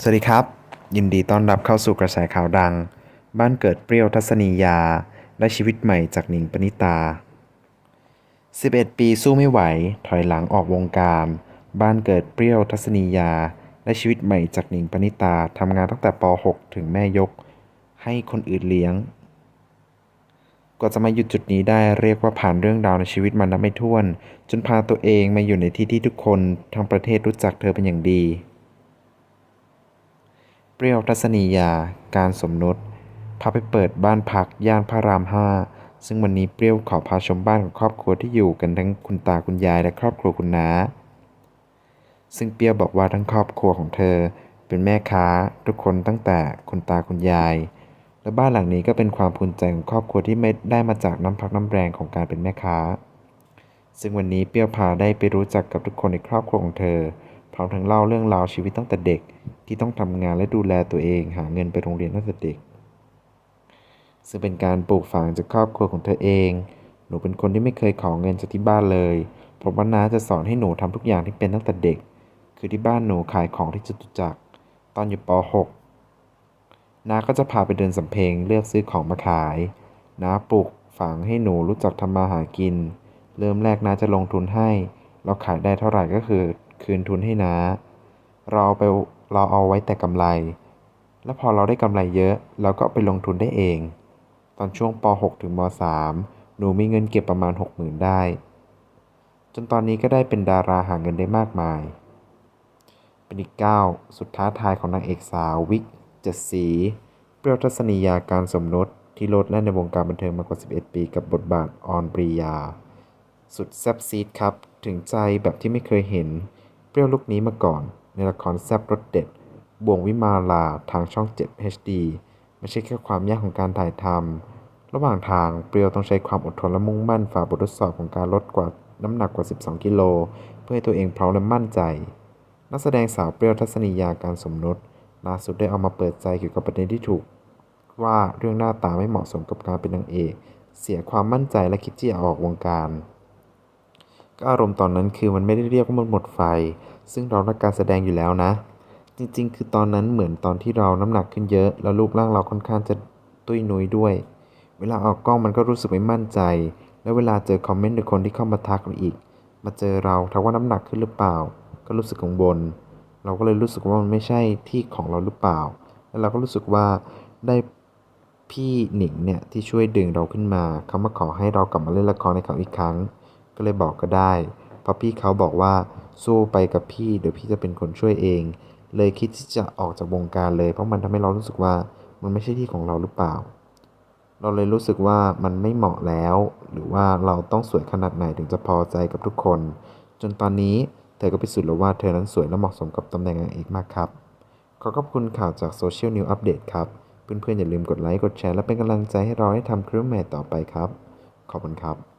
สวัสดีครับ ยินดีต้อนรับเข้าสู่กระแสข่าวดัง บ้านเกิดเปรี้ยวทัศนียาและชีวิตใหม่จากหนิงปณิตา 11 ปีสู้ไม่ไหว ถอยหลังออกวงการ บ้านเกิดเปรี้ยวทัศนียาและชีวิตใหม่จากหนิงปณิตาทำงานตั้งแต่ป .6 ถึงแม่ยก ให้คนอื่นเลี้ยงกว่าจะมาหยุดจุดนี้ได้เรียกว่าผ่านเรื่องราวในชีวิตมันนับไม่ถ้วน จนพาตัวเองมาอยู่ในที่ที่ทุกคนทั้งประเทศรู้จักเธอเป็นอย่างดี เปรี้ยวทัศนียา การสมนุษพาไปเปิดบ้านพักย่านพระรามห้า ซึ่งวันนี้เปรี้ยวขอพาชมบ้านของครอบครัวที่อยู่กันทั้งคุณตาคุณยายและครอบครัวคุณน้า ซึ่งเปรี้ยวบอกว่าทั้งครอบครัวของเธอ เป็นแม่ค้าทุกคนตั้งแต่คุณตาคุณยาย และบ้านหลังนี้ก็เป็นความภูมิใจของครอบครัวที่ไม่ได้มาจากน้ำพักน้ำแรงของการเป็นแม่ค้า ซึ่งวันนี้เปรี้ยวพาได้ไปรู้จักกับทุกคนในครอบครัวของเธอพร้อมทั้งเล่าเรื่องราวชีวิตตั้งแต่เด็ก ที่ต้องทำงานและดูแลตัวเองหาเงินไปโรงเรียนตั้งแต่เด็ก ซึ่งเป็นการปลูกฝังจากครอบครัวของเธอเอง หนูเป็นคนที่ไม่เคยขอเงินจากที่บ้านเลยเพราะว่าน้าจะสอนให้หนูทำทุกอย่างที่เป็นตั้งแต่เด็ก คือที่บ้านหนูขายของที่จตุจักรตอนอยู่ป .6 น้าก็จะพาไปเดินสำเพงเลือกซื้อของมาขายน้าปลูกฝังให้หนูรู้จักทำมาหากิน เริ่มแรกน้าจะลงทุนให้ เราขายได้เท่าไหร่ก็คือ คืนทุนให้น้า เราเอาไป เราเอาไว้แต่กำไร แล้วพอเราได้กำไรเยอะเราก็ไปลงทุนได้เอง ตอนช่วงป .6 ถึงม .3 หนูมีเงินเก็บประมาณ 60,000 ได้ จนตอนนี้ก็ได้เป็นดาราหาเงินได้มากมาย เป็นอีกก้าวสุดท้าทายของนางเอกสาววิกเจ็ดสีเปรี้ยวทัศนียาการสมรสที่โลดแล่นในวงการบันเทิงมากว่า 11 ปี กับบทบาทออนปรียา สุดแซบซีดครับ ถึงใจแบบที่ไม่เคยเห็น เปรี้ยวลุกนี้มาก่อน ในละครแซ่บรสเด็ด บ่วงวิมาลาทางช่อง 7 HD ไม่ใช่แค่ความยากของการถ่ายทำ ระหว่างทางเปรียวต้องใช้ความอดทนและมุ่งมั่นฝ่าบททดสอบของการลดกว่าน้ำหนักกว่า 12 กิโล เพื่อให้ตัวเองพร้อมและมั่นใจ นักแสดงสาวเปรียวทัศนียาการสมนุษล่าสุดได้เอามาเปิดใจเกี่ยวกับประเด็นที่ถูก ว่าเรื่องหน้าตาไม่เหมาะสมกับการเป็นนางเอก เสียความมั่นใจและคิดที่จะออกวงการ ก็อารมณ์ตอนนั้นคือมันไม่ได้เรียกว่ามันหมดไฟ ซึ่งเรารักการแสดงอยู่แล้วนะ จริงๆ คือตอนนั้นเหมือนตอนที่เราน้ำหนักขึ้นเยอะ แล้วรูปร่างเราค่อนข้างจะตุ้ยนุ้ยด้วย เวลาออกกล้องมันก็รู้สึกไม่มั่นใจ แล้วเวลาเจอคอมเมนต์หรือคนที่เข้ามาทักเราอีก มาเจอเราทักว่าน้ำหนักขึ้นหรือเปล่า ก็รู้สึกกังวล เราก็เลยรู้สึกว่ามันไม่ใช่ที่ของเราหรือเปล่า แล้วเราก็รู้สึกว่าได้พี่หนิงเนี่ยที่ช่วยดึงเราขึ้นมา เขามาขอให้เรากลับมาเล่นละครในเขาอีกครั้ง ก็เลยบอกก็ได้เพราะพี่เขาบอกว่า สู้ไปกับพี่เดี๋ยวพี่จะเป็นคนช่วยเอง เลยคิดที่จะออกจากวงการเลย เพราะมันทำให้เรารู้สึกว่ามันไม่ใช่ที่ของเราหรือเปล่า เราเลยรู้สึกว่ามันไม่เหมาะแล้ว หรือว่าเราต้องสวยขนาดไหนถึงจะพอใจกับทุกคน จนตอนนี้เธอก็พิสูจน์แล้วว่าเธอนั้นสวยและเหมาะสมกับตำแหน่งนางเอกมากครับ ขอขอบคุณข่าวจากโซเชียลนิวอัปเดตครับ เพื่อนๆอย่าลืมกดไลค์ กดแชร์ และเป็นกำลังใจให้เราให้ทำคลิปใหม่ต่อไปครับ ขอบคุณครับ